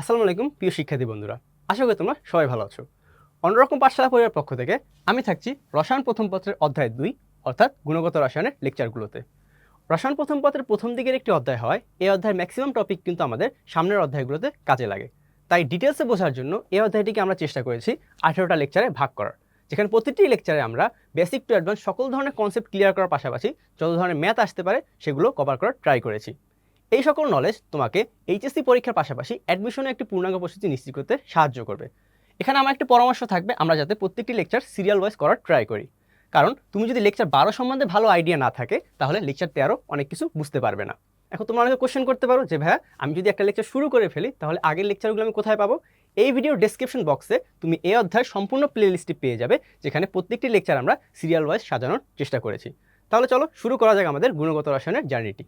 আসসালামু আলাইকুম, প্রিয় শিক্ষার্থী বন্ধুরা। আশা করি তোমরা সবাই ভালো আছো। অন্যরকম পাঠশালা পরিবার পক্ষ থেকে আমি থাকছি রসায়ন প্রথম পত্রের অধ্যায় দুই, অর্থাৎ গুণগত রসায়নের লেকচারগুলোতে। রসায়ন প্রথম পত্রের প্রথম দিকের একটি অধ্যায় হয়, এই অধ্যায়ের ম্যাক্সিমাম টপিক কিন্তু আমাদের সামনের অধ্যায়গুলোতে কাজে লাগে। তাই ডিটেলসে বোঝার জন্য এই অধ্যায়টিকে আমরা চেষ্টা করেছি আঠেরোটা লেকচারে ভাগ করার। যেখানে প্রতিটি লেকচারে আমরা বেসিক টু অ্যাডভান্স সকল ধরনের কনসেপ্ট ক্লিয়ার করার পাশাপাশি যত ধরনের ম্যাথ আসতে পারে সেগুলো কভার করার ট্রাই করেছি। এই সকল নলেজ তোমাকে এইচএসসি পরীক্ষার পাশাপাশি অ্যাডমিশনে একটি পূর্ণাঙ্গ প্রস্তুতি নিশ্চিত করতে সাহায্য করবে। এখানে আমার একটি পরামর্শ থাকবে, আমরা যাতে প্রত্যেকটি লেকচার সিরিয়াল ওয়াইজ করার ট্রাই করি। কারণ তুমি যদি লেকচার বারো সম্বন্ধে ভালো আইডিয়া না থাকে, তাহলে লেকচার তেরো অনেক কিছু বুঝতে পারবে না। এখন তোমরা অনেকে কোশ্চেন করতে পারো যে, ভাইয়া, আমি যদি একটা লেকচার শুরু করে ফেলি, তাহলে আগের লেকচারগুলো আমি কোথায় পাবো? এই ভিডিওর ডেসক্রিপশন বক্সে তুমি এই অধ্যায়ের সম্পূর্ণ প্লে লিস্টটি পেয়ে যাবে, যেখানে প্রত্যেকটি লেকচার আমরা সিরিয়াল ওয়াইজ সাজানোর চেষ্টা করেছি। তাহলে চলো শুরু করা যাক আমাদের গুণগত রসায়নের জার্নিটি